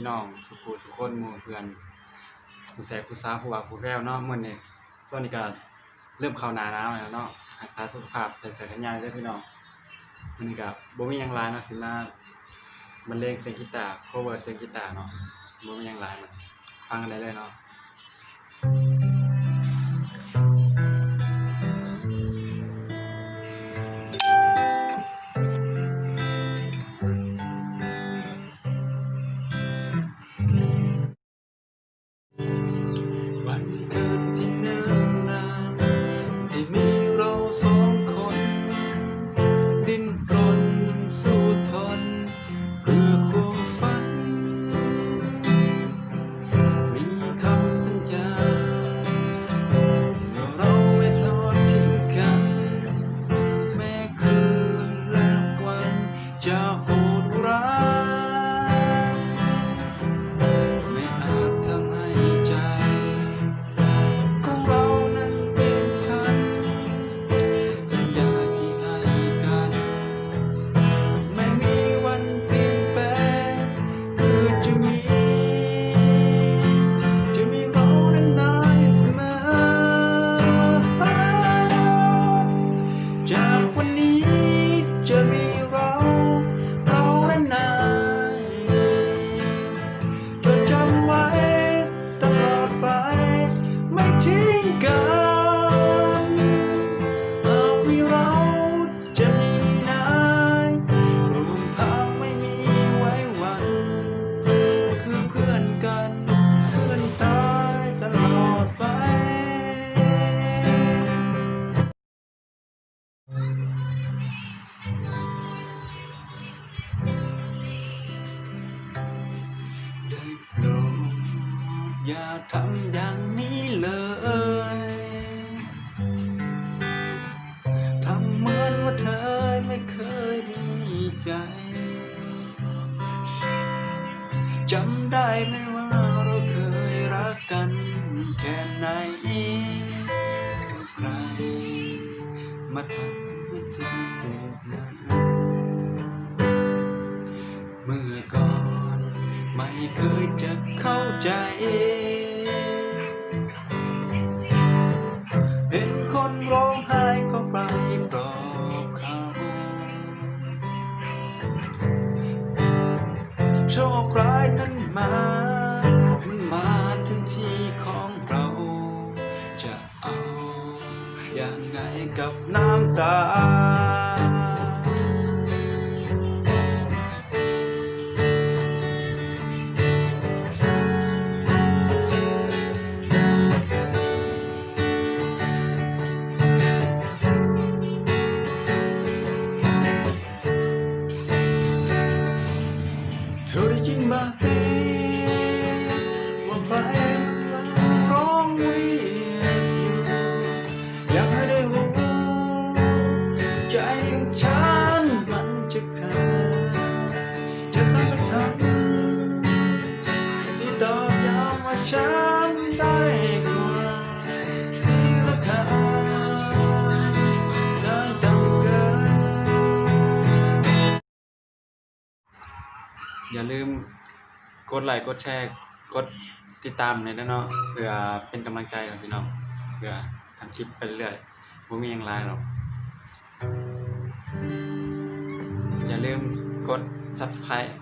พี่น้องสุขูสุขคนหมู่เพื่อนผู้แสบผู้สาผู้ว่าผู้แววเนาะมื่อนี้ส่วนนี้ก็เริ่มเข้าหนาหนาวแล้วเนาะรักษาสุขภาพใส่ใส่ขันยาวเด้พี่น้องมื้อนี้ก็บ่มีหยังหลายเนาะสิมาบรรเลงเสียงกีตาร์ cover เสียงกีตาร์เนาะบ่มีหยังหลายมันฟังกันได้เลยเนาะ อย่าทำอย่างนี้เลย ทำเหมือนว่าเธอไม่เคยมีใจ จำได้ไหมว่าเราเคยรักกันแค่ไหนใครมาทำให้เธอเจ็บหนักเมื่อก่อน เคยจะเข้าใจ เห็นคนร้องไห้ก็ไปปลอบเขาโชคร้ายนั้นมามันมาถึงที่ของเรา จะเอาอย่างไงกับน้ำตา ใจของฉันมันจะขาดจะทำให้ทันที่ตอกย้ำว่าฉันได้กว่าที่ราคาการต่ำเกินอย่าลืมกดไลค์กดแชร์กดติดตามในนั้นเนาะเพื่อเป็นกำลังใจกับพี่น้องเพื่อทำคลิปไปเรื่อยๆบ่มีหยังหลายหรอก อย่าลืมกด Subscribe